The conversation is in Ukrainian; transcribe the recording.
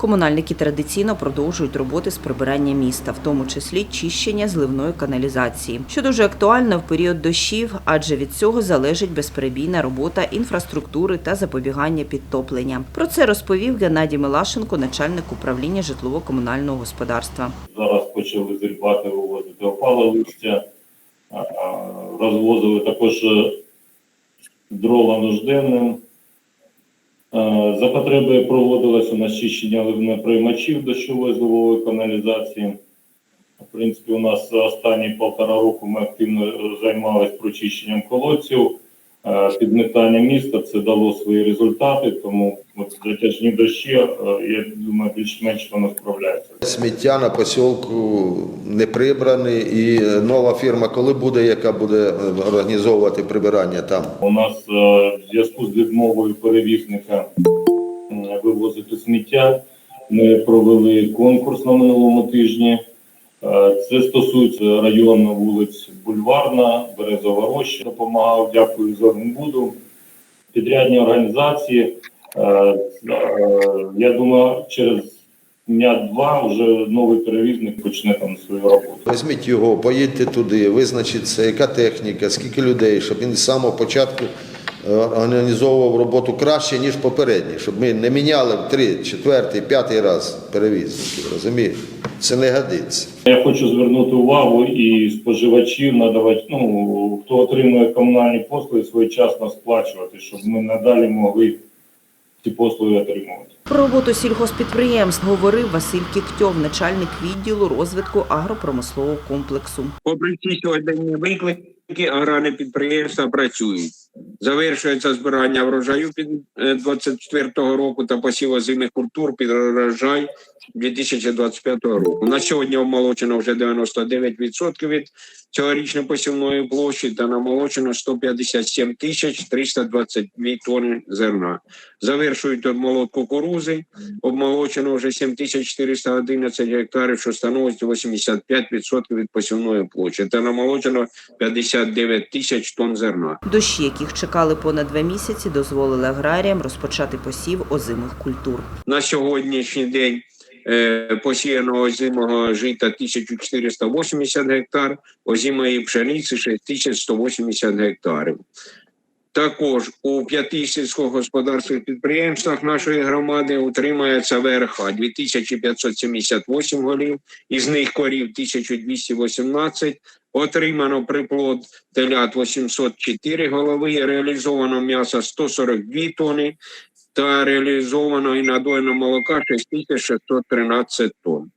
Комунальники традиційно продовжують роботи з прибирання міста, в тому числі чищення зливної каналізації, що дуже актуально в період дощів, адже від цього залежить безперебійна робота інфраструктури та запобігання підтоплення. Про це розповів Геннадій Милашенко, начальник управління житлово-комунального господарства. Зараз почали зрібати вивозити опале листя, розвозили також дрова нужденним. Е, За потреби проводилося начищення приймачів дощової зливової каналізації. В принципі, у нас останні півтора року ми активно займалися прочищенням колодців, підмітання міста. Це дало свої результати, тому от затяжні дощі, е, я думаю, більш-менш воно справляється. Сміття на посілку не прибране, і е, нова фірма, коли буде, яка буде е, організовувати прибирання там. У нас е, в зв'язку з відмовою перевізника вивозити сміття. Ми провели конкурс на минулому тижні. Е, Це стосується району вулиць Бульварна, Березова Роща. Допомагав, дякую Зеленбуду. Підрядні організації. Е, е, Я думаю, через дня-два вже новий перевізник почне там свою роботу. Візьміть його, поїдьте туди, визначиться, яка техніка, скільки людей, щоб він з самого початку організовував роботу краще, ніж попередній, щоб ми не міняли в три, четвертий, п'ятий раз перевізників. Розумієте? Це не годиться. Я хочу звернути увагу і споживачів надавати, ну хто отримує комунальні послуги, своєчасно сплачувати, щоб ми надалі могли ці послуги отримувати. Про роботу сільгоспідприємств говорив Василь Кіктьов, начальник відділу розвитку агропромислового комплексу. Попри всі сьогодні виклики, аграрні підприємства працюють. Завершується збирання врожаю під е, 24 року та посів озимих культур під врожай 2025 року. На сьогодні обмолочено вже 99% від цьогорічної посівної площі та намолочено 157 тисяч 322 тонни зерна. Завершують обмолот кукурузи, обмолочено вже 7411 гектарів, що становить 85% від посівної площі, та намолочено 59 тисяч тонн зерна. Дощі, яких чекали понад два місяці, дозволили аграріям розпочати посів озимих культур. На сьогоднішній день е, посіяного озимого жита 1480 гектар, озимої пшениці 6180 гектарів. Також у п'яти сільськогосподарських підприємствах нашої громади утримується ВРХ 2578 голів, із них корів 1218, отримано приплод телят 804 голови, реалізовано м'ясо 142 тони та реалізовано і надоєно молока 6613 тонн.